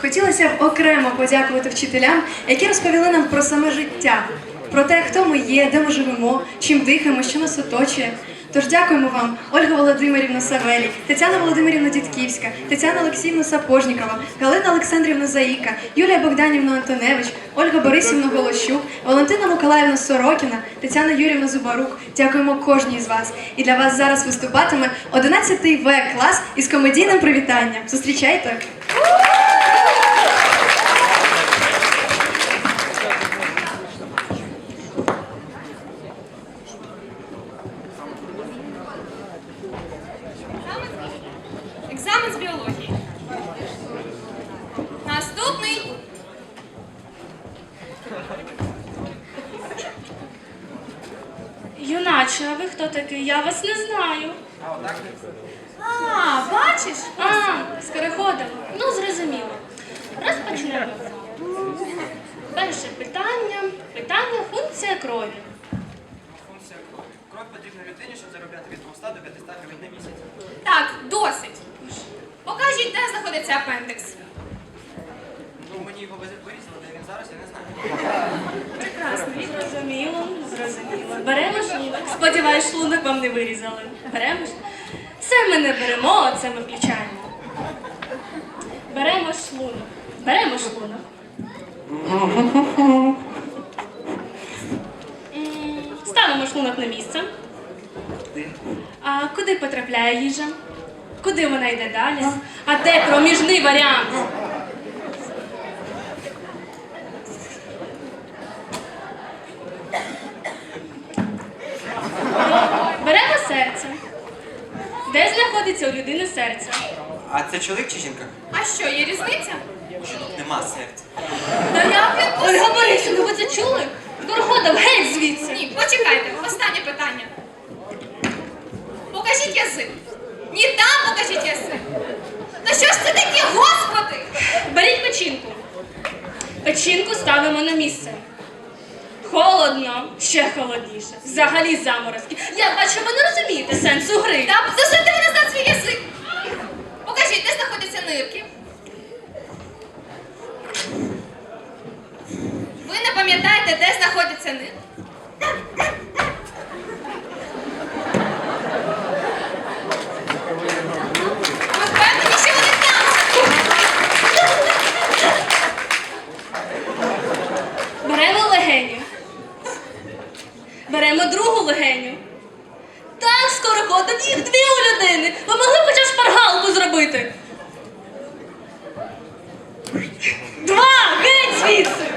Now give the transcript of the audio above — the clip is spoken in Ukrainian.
Хотілося б окремо подякувати вчителям, які розповіли нам про саме життя, про те, хто ми є, де ми живемо, чим дихаємо, що нас оточує. Тож дякуємо вам, Ольга Володимирівна Савелій, Тетяна Володимирівна Дідківська, Тетяна Олексіївна Сапожнікова, Галина Олександрівна Заїка, Юлія Богданівна Антоневич, Ольга Борисівна Голощук, Валентина Миколаївна Сорокіна, Тетяна Юрівна Зубарук. Дякуємо кожній з вас. І для вас зараз виступатиме 11-й В клас із комедійним привітанням. Зустрічайте! Екзамен з біології. Наступний. Юначе, а ви хто такий? Я вас не знаю. А, бачиш? А, скороходом. Ну, зрозуміло. Розпочнемо. Перше питання. Питання функція крові. Функція крові. Кров потрібна людині, щоб заробляти від 200 до 500 гривень на місяць. Так, досить. Знаходиться апендикс. Ну, мені його вирізали, де він зараз, я не знаю. Прекрасно. Зрозуміло, зрозуміло. Беремо шлунок. Сподіваюсь, шлунок вам не вирізали. Беремо ж. Це ми не беремо, а це ми включаємо. Беремо шлунок. Беремо шлунок. Ставимо шлунок на місце. А куди потрапляє їжа? Куди вона йде далі? А де проміжний варіант? Беремо серце. Де знаходиться у людини серце? А це чоловік чи жінка? А що, є різниця? У жінок нема серця. Та як він Ольга Борисівна, ви це чули? Скороходом, геть звідси. Ні, почекайте, останнє питання. Покажіть язик. Ні, там покажіть язик. Та що ж це таке, господи? Беріть печінку. Печінку ставимо на місце. Холодно, ще холодніше. Взагалі заморозки. Я бачу, ви не розумієте сенсу гри. Та засуньте ви назад свій язик. Покажіть, де знаходяться нирки. Ви не пам'ятаєте, де знаходяться нирки? Ви впевнені, що вони там? Беремо легеню. Беремо другу легеню. Так, скороходом, їх дві у людини. Ви могли хоча б шпаргалку зробити. Два! Геть звідси!